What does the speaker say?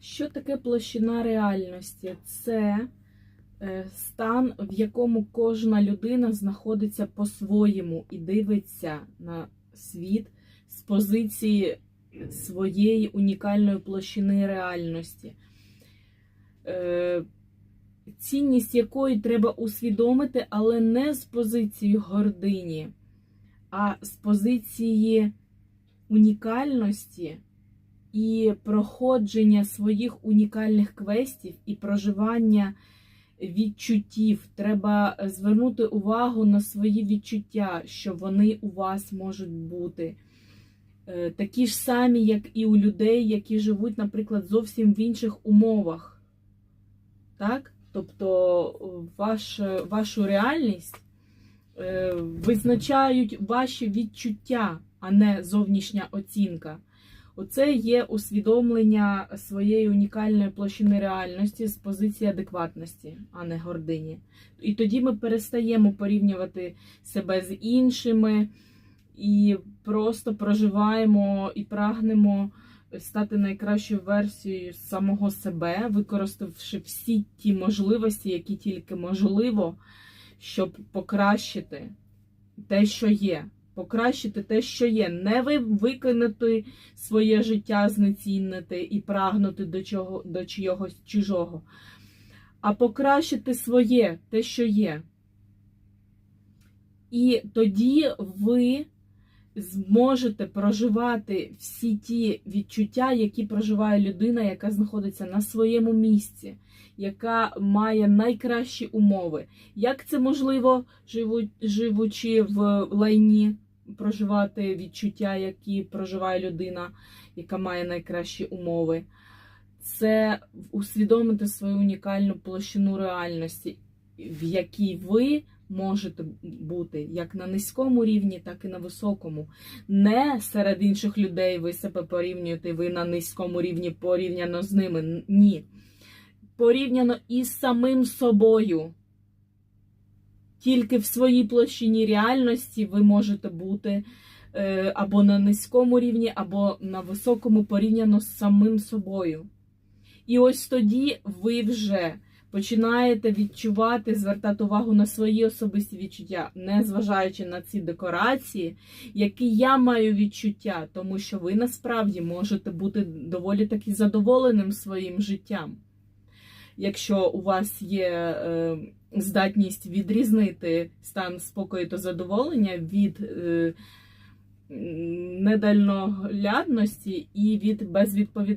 Що таке площина реальності? Це е, стан, в якому кожна людина знаходиться по-своєму і дивиться на світ з позиції своєї унікальної площини реальності, Е, цінність якої треба усвідомити, але не з позиції гордині, а з позиції унікальності і проходження своїх унікальних квестів і проживання відчуттів. Треба звернути увагу на свої відчуття, що вони у вас можуть бути. Е, Такі ж самі, як і у людей, які живуть, наприклад, зовсім в інших умовах. Так? Тобто ваш, вашу реальність е, визначають ваші відчуття, а не зовнішня оцінка. Оце є усвідомлення своєї унікальної площини реальності з позиції адекватності, а не гордині. І тоді ми перестаємо порівнювати себе з іншими і просто проживаємо і прагнемо стати найкращою версією самого себе, використавши всі ті можливості, які тільки можливо, щоб покращити те, що є. Покращити те, що є, не ви викинути своє життя, знецінити і прагнути до чого до чогось чужого, а покращити своє, те, що є. І тоді ви зможете проживати всі ті відчуття, які проживає людина, яка знаходиться на своєму місці, яка має найкращі умови. Як це можливо, живучи в лайні, проживати відчуття, які проживає людина, яка має найкращі умови? Це усвідомити свою унікальну площину реальності, в якій ви можете бути як на низькому рівні, так і на високому. Не серед інших людей ви себе порівнюєте, ви на низькому рівні порівняно з ними. Ні. Порівняно із самим собою. Тільки в своїй площині реальності ви можете бути е, або на низькому рівні, або на високому порівняно з самим собою. І ось тоді ви вже починаєте відчувати, звертати увагу на свої особисті відчуття, не зважаючи на ці декорації, які я маю відчуття, тому що ви насправді можете бути доволі таки задоволеним своїм життям. Якщо у вас є е, здатність відрізнити стан спокою та задоволення від е, недальноглядності і від безвідповідальності.